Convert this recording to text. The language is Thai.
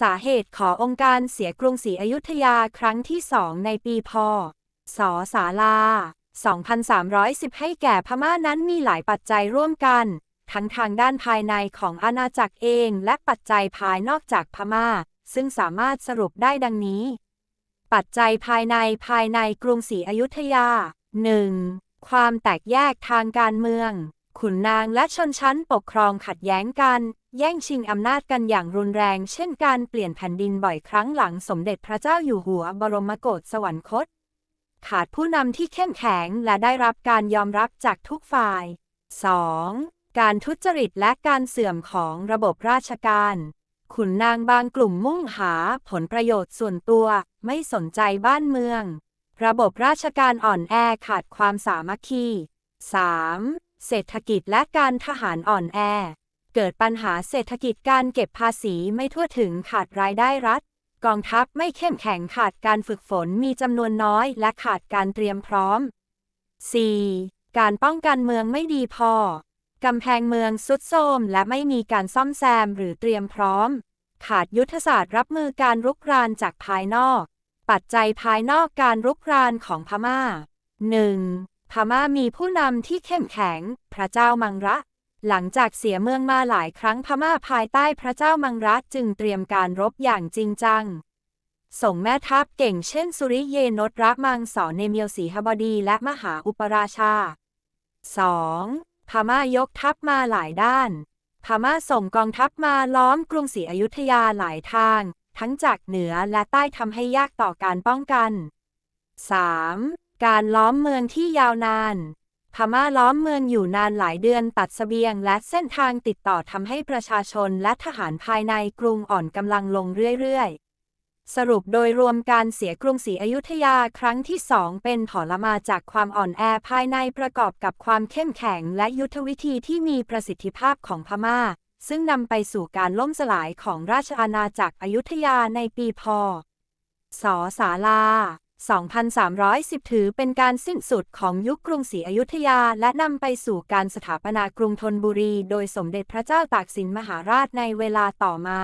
สาเหตุขอองค์การเสียกรุงศรีอยุธยาครั้งที่สองในปีพศศาลา 2310 ให้แก่พม่านั้นมีหลายปัจจัยร่วมกัน ทั้งทางด้านภายในของอาณาจักรเองและปัจจัยภายนอกจากพม่า ซึ่งสามารถสรุปได้ดังนี้ ปัจจัยภายในภายในกรุงศรีอยุธยา 1. ความแตกแยกทางการเมือง ขุนนางและชนชั้นปกครองขัดแย้งกัน แย่งชิงอำนาจกันอย่างรุนแรง เช่นการเปลี่ยนแผ่นดินบ่อยครั้งหลังสมเด็จพระเจ้าอยู่หัวบรมโกศสวรรคต ขาดผู้นำที่เข้มแข็งและได้รับการยอมรับจากทุกฝ่าย 2. การทุจริตและการเสื่อมของระบบราชการ ขุนนางบางกลุ่มมุ่งหาผลประโยชน์ส่วนตัวไม่สนใจบ้านเมือง ระบบราชการอ่อนแอขาดความสามัคคี 3. เศรษฐกิจและการทหารอ่อนแอ เกิดปัญหาเศรษฐกิจการเก็บภาษีไม่ทั่วถึงขาดรายได้รัฐ กองทัพไม่เข้มแข็งขาดการฝึกฝนมีจำนวนน้อยและขาดการเตรียมพร้อม 4. การป้องกันเมืองไม่ดีพอกำแพงเมืองสุดโทรมและไม่มีการซ่อมแซมหรือเตรียมพร้อม ขาดยุทธศาสตร์รับมือการรุกรานจากภายนอก ปัจจัยภายนอกการรุกรานของพม่า 1. พม่ามีผู้นำที่เข้มแข็ง พระเจ้ามังระ หลังจากเสียเมืองมาหลายครั้งพม่าภายใต้พระเจ้ามังรัฐจึงเตรียมการรบอย่างจริงจัง ส่งแม่ทัพเก่งเช่นสุริเยนตรักมังสอนเนเมียวสีหบดีและมหาอุปราชา 2. พม่ายกทัพมาหลายด้าน พม่าส่งกองทัพมาล้อมกรุงศรีอยุธยาหลายทาง ทั้งจากเหนือและใต้ทำให้ยากต่อการป้องกัน 3. การล้อมเมืองที่ยาวนาน พม่าล้อมเมืองอยู่นานหลายเดือนตัดเสบียงและเส้นทางติดต่อทำให้ประชาชนและทหารภายในกรุงอ่อนกำลังลงเรื่อยๆ สรุปโดยรวมการเสียกรุงศรีอยุธยาครั้งที่สองเป็นผลมาจากความอ่อนแอภายในประกอบกับความเข้มแข็งและยุทธวิธีที่มีประสิทธิภาพของพม่า ซึ่งนำไปสู่การล่มสลายของราชอาณาจักรอยุธยาในปีพศศาลา 2310 ถือเป็นการสิ้นสุดของยุคกรุงศรีอยุธยา และนำไปสู่การสถาปนากรุงธนบุรี โดยสมเด็จพระเจ้าตากสินมหาราชในเวลาต่อมา